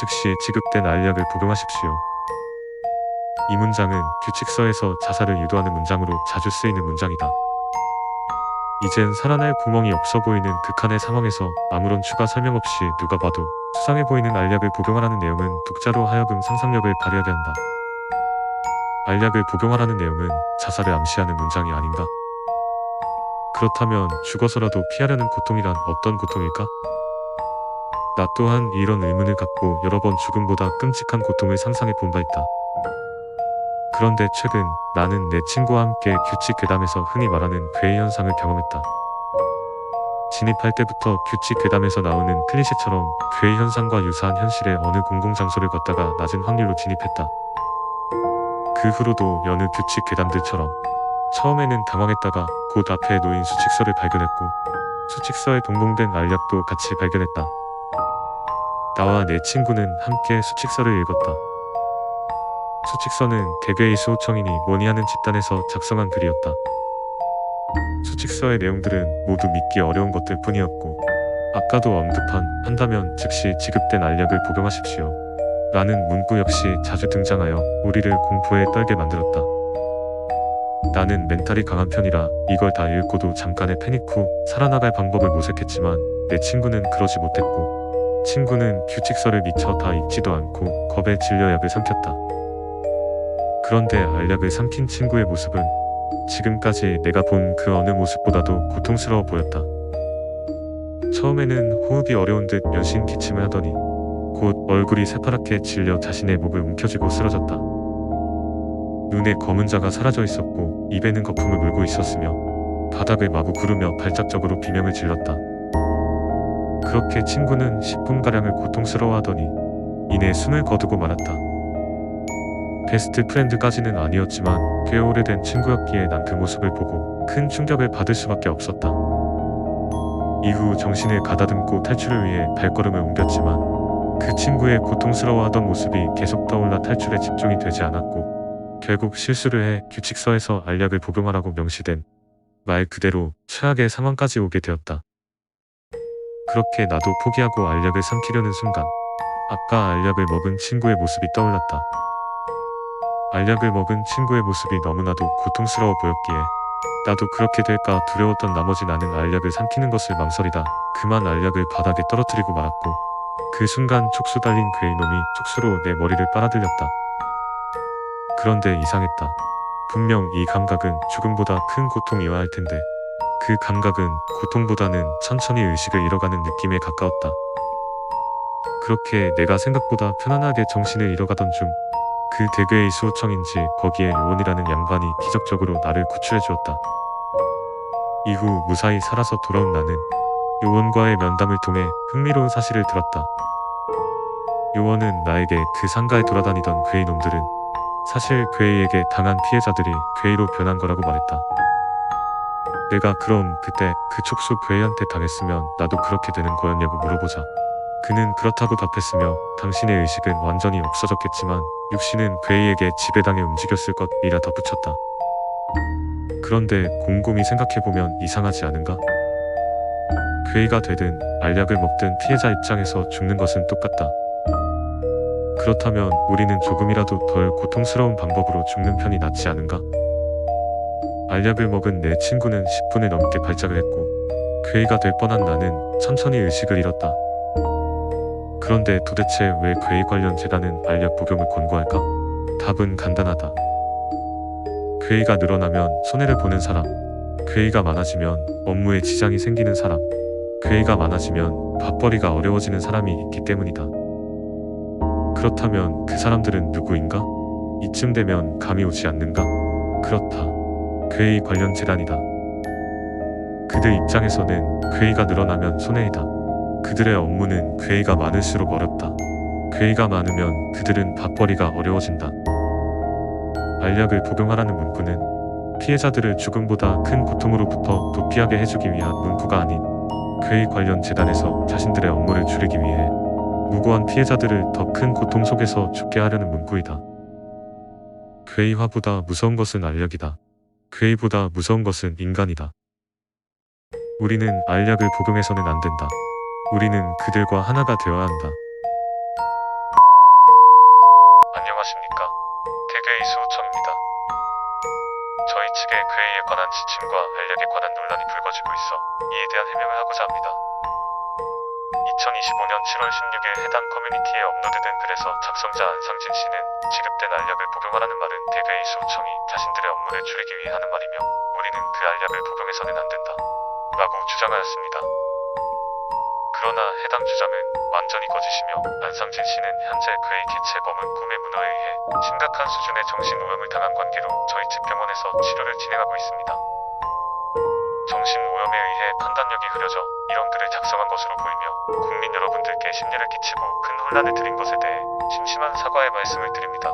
즉시 지급된 알약을 복용하십시오. 이 문장은 규칙서에서 자살을 유도하는 문장으로 자주 쓰이는 문장이다. 이젠 살아날 구멍이 없어 보이는 극한의 상황에서 아무런 추가 설명 없이 누가 봐도 수상해 보이는 알약을 복용하라는 내용은 독자로 하여금 상상력을 발휘하게 한다. 알약을 복용하라는 내용은 자살을 암시하는 문장이 아닌가? 그렇다면 죽어서라도 피하려는 고통이란 어떤 고통일까? 나 또한 이런 의문을 갖고 여러 번 죽음보다 끔찍한 고통을 상상해 본 바 있다. 그런데 최근 나는 내 친구와 함께 규칙 괴담에서 흔히 말하는 괴의 현상을 경험했다. 진입할 때부터 규칙 괴담에서 나오는 클리셰처럼 괴의 현상과 유사한 현실의 어느 공공장소를 걷다가 낮은 확률로 진입했다. 그 후로도 여느 규칙 괴담들처럼 처음에는 당황했다가 곧 앞에 놓인 수칙서를 발견했고 수칙서에 동봉된 알약도 같이 발견했다. 나와 내 친구는 함께 수칙서를 읽었다. 수칙서는 대개의 수호청이니 뭐니 하는 집단에서 작성한 글이었다. 수칙서의 내용들은 모두 믿기 어려운 것들 뿐이었고 아까도 언급한 한다면 즉시 지급된 알약을 복용하십시오. 라는 문구 역시 자주 등장하여 우리를 공포에 떨게 만들었다. 나는 멘탈이 강한 편이라 이걸 다 읽고도 잠깐의 패닉 후 살아나갈 방법을 모색했지만 내 친구는 그러지 못했고 친구는 규칙서를 미처 다 읽지도 않고 겁에 질려 약을 삼켰다. 그런데 알약을 삼킨 친구의 모습은 지금까지 내가 본 그 어느 모습보다도 고통스러워 보였다. 처음에는 호흡이 어려운 듯 연신 기침을 하더니 곧 얼굴이 새파랗게 질려 자신의 목을 움켜쥐고 쓰러졌다. 눈에 검은 자가 사라져 있었고 입에는 거품을 물고 있었으며 바닥을 마구 구르며 발작적으로 비명을 질렀다. 그렇게 친구는 10분가량을 고통스러워하더니 이내 숨을 거두고 말았다. 베스트 프렌드까지는 아니었지만 꽤 오래된 친구였기에 난 그 모습을 보고 큰 충격을 받을 수밖에 없었다. 이후 정신을 가다듬고 탈출을 위해 발걸음을 옮겼지만 그 친구의 고통스러워하던 모습이 계속 떠올라 탈출에 집중이 되지 않았고 결국 실수를 해 규칙서에서 알약을 복용하라고 명시된 말 그대로 최악의 상황까지 오게 되었다. 그렇게 나도 포기하고 알약을 삼키려는 순간 아까 알약을 먹은 친구의 모습이 떠올랐다. 알약을 먹은 친구의 모습이 너무나도 고통스러워 보였기에 나도 그렇게 될까 두려웠던 나머지 나는 알약을 삼키는 것을 망설이다 그만 알약을 바닥에 떨어뜨리고 말았고 그 순간 촉수 달린 괴의 놈이 촉수로 내 머리를 빨아들였다. 그런데 이상했다. 분명 이 감각은 죽음보다 큰 고통이어야 할 텐데 그 감각은 고통보다는 천천히 의식을 잃어가는 느낌에 가까웠다. 그렇게 내가 생각보다 편안하게 정신을 잃어가던 중 그 대괴의 수호청인지 거기에 요원이라는 양반이 기적적으로 나를 구출해 주었다. 이후 무사히 살아서 돌아온 나는 요원과의 면담을 통해 흥미로운 사실을 들었다. 요원은 나에게 그 상가에 돌아다니던 괴의 놈들은 사실 괴이에게 당한 피해자들이 괴이로 변한 거라고 말했다. 내가 그럼 그때 그 촉수 괴이한테 당했으면 나도 그렇게 되는 거였냐고 물어보자. 그는 그렇다고 답했으며 당신의 의식은 완전히 없어졌겠지만 육신은 괴이에게 지배당해 움직였을 것이라 덧붙였다. 그런데 곰곰이 생각해보면 이상하지 않은가? 괴이가 되든 알약을 먹든 피해자 입장에서 죽는 것은 똑같다. 그렇다면 우리는 조금이라도 덜 고통스러운 방법으로 죽는 편이 낫지 않은가? 알약을 먹은 내 친구는 10분을 넘게 발작을 했고 괴이가 될 뻔한 나는 천천히 의식을 잃었다. 그런데 도대체 왜 괴이 관련 재단은 알약 복용을 권고할까? 답은 간단하다. 괴이가 늘어나면 손해를 보는 사람, 괴이가 많아지면 업무에 지장이 생기는 사람, 괴이가 많아지면 밥벌이가 어려워지는 사람이 있기 때문이다. 그렇다면 그 사람들은 누구인가? 이쯤 되면 감이 오지 않는가? 그렇다. 괴이 관련 재단이다. 그들 입장에서는 괴이가 늘어나면 손해이다. 그들의 업무는 괴이가 많을수록 어렵다. 괴이가 많으면 그들은 밥벌이가 어려워진다. 알약을 복용하라는 문구는 피해자들을 죽음보다 큰 고통으로부터 도피하게 해주기 위한 문구가 아닌 괴이 관련 재단에서 자신들의 업무를 줄이기 위해 무고한 피해자들을 더 큰 고통 속에서 죽게 하려는 문구이다. 괴이화보다 무서운 것은 알약이다. 괴이보다 무서운 것은 인간이다. 우리는 알약을 복용해서는 안 된다. 우리는 그들과 하나가 되어야 한다. 안녕하십니까. 대괴이 수호천입니다. 저희 측의 괴이에 관한 지침과 알약에 관한 논란이 불거지고 있어 이에 대한 해명을 하고자 합니다. 2025년 7월 16일 해당 커뮤니티에 업로드된 글에서 작성자 안상진 씨는 지급된 알약을 복용하라는 말은 대개의 수청이 자신들의 업무를 줄이기 위해 하는 말이며 우리는 그 알약을 복용해서는 안 된다. 라고 주장하였습니다. 그러나 해당 주장은 완전히 거짓이며 안상진 씨는 현재 그의 개체 검은 꿈의 문화에 의해 심각한 수준의 정신오염을 당한 관계로 저희 집 병원에서 치료를 진행하고 있습니다. 정신오염에 의해 판단력이 흐려져 이런 글을 작성한 것으로 보이며 국민 여러분들께 심려를 끼치고 큰 혼란을 드린 것에 대해 심심한 사과의 말씀을 드립니다.